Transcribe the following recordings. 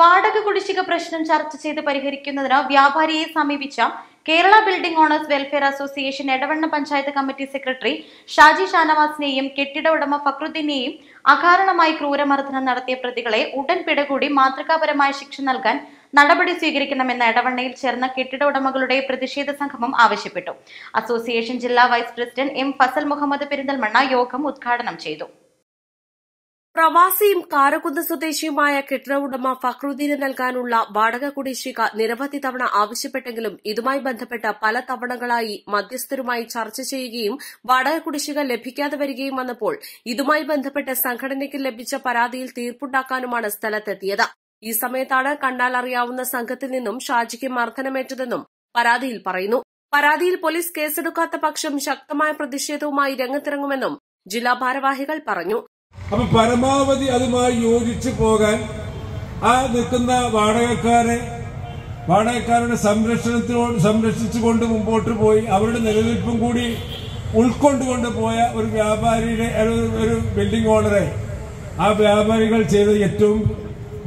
വാടക കുടിശ്ശിക പ്രശ്നം ചർച്ച ചെയ്ത് പരിഹരിക്കുന്നതിന് വ്യാപാരിയെ സമീപിച്ച Kerala building owners welfare association Edavanna panchayat committee secretary Shaji ഷാനവാസിനെയും കെട്ടിട ഉടമ ഫക്രുദ്ദീനെയും അകാരണമായി ക്രൂരമർദ്ദനം നടത്തിയ പ്രതികളെ ഉടൻ പിടികൂടി മാതൃകാപരമായ ശിക്ഷ നൽകാൻ നടപടി സ്വീകരിക്കണമെന്ന് എടവണ്ണയിൽ ചേർന്ന കെട്ടിട ഉടമകളുടെ പ്രതിഷേധ സംഗമം ആവശ്യപ്പെട്ടു. അസോസിയേഷൻ ജില്ലാ vice president M Fazal Muhammad Perinthalmanna യോഗം ഉദ്ഘാടനം ചെയ്തു. പ്രവാസിയും കാരക്കുന്ന് സ്വദേശിയുമായ കെട്ടിട ഉടമ ഫക്രുദ്ദീന് നൽകാനുള്ള വാടക കുടിശ്ശിക നിരവധി തവണ ആവശ്യപ്പെട്ടെങ്കിലും ഇതുമായി ബന്ധപ്പെട്ട പല തവണകളായി മധ്യസ്ഥരുമായി ചർച്ച ചെയ്യുകയും വാടക കുടിശ്ശിക ലഭിക്കാതെ വരികയും വന്നപ്പോൾ ഇതുമായി ബന്ധപ്പെട്ട സംഘടനയ്ക്ക് ലഭിച്ച പരാതിയിൽ തീർപ്പുണ്ടാക്കാനുമാണ് സ്ഥലത്തെത്തിയത്. ഈ സമയത്താണ് കണ്ടാൽ അറിയാവുന്ന സംഘത്തിൽ നിന്നും ഷാജിക്ക് മർദ്ദനമേറ്റതെന്നും പരാതിയിൽ പറയുന്നു. പരാതിയിൽ പോലീസ് കേസെടുക്കാത്ത പക്ഷം ശക്തമായ പ്രതിഷേധവുമായി രംഗത്തിറങ്ങുമെന്നും ജില്ലാ ഭാരവാഹികൾ പറഞ്ഞു. അപ്പൊ പരമാവധി അതുമായി യോജിച്ചു പോകാൻ ആ നിൽക്കുന്ന വാടകക്കാരെ വാടകക്കാരുടെ സംരക്ഷണത്തിനോട് സംരക്ഷിച്ചുകൊണ്ട് മുമ്പോട്ട് പോയി അവരുടെ നിലനിൽപ്പും കൂടി ഉൾക്കൊണ്ടുകൊണ്ട് പോയ ഒരു വ്യാപാരിയുടെ ഒരു- ബിൽഡിംഗ് ഓണറെ ആ വ്യാപാരികൾ ചെയ്ത ഏറ്റവും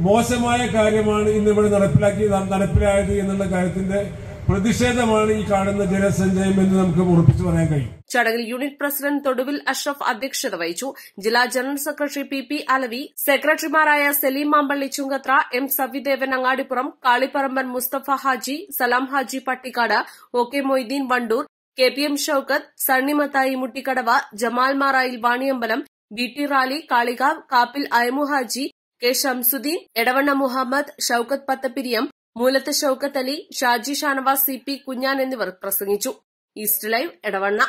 മോശമായ കാര്യമാണ് ഇന്ന് ഇവിടെ നടപ്പിലാക്കി നടപ്പിലായത് എന്നുള്ള കാര്യത്തിന്റെ പ്രതിഷേധമാണ് ഈ കാണുന്ന ജനസഞ്ചയം എന്ന് നമുക്ക് ഉറപ്പിച്ചു പറയാൻ കഴിയും. ചടങ്ങിൽ യൂണിറ്റ് പ്രസിഡന്റ് തൊടുവിൽ അഷ്റഫ് അധ്യക്ഷത വഹിച്ചു. ജില്ലാ general secretary P P Alavi സെക്രട്ടറിമാരായ Saleem Mampally Chungathara M Savidevan Angadipuram Kalipparamban Musthafa Haji Salam Haji Pattikkad O K Moideen Wandoor K P M Shoukath Sunny Mathai Muttikkadava Jamal Marayil Vaniyambalam B T Rali Kalikavu Kappil Ayamu Haji K Shamsudheen Edavanna Muhammad Shoukath Pathappiriyam Moolath Shoukath Ali Shaji Shanavas C P Kunhan എന്നിവർ പ്രസംഗിച്ചു. East live Edavanna.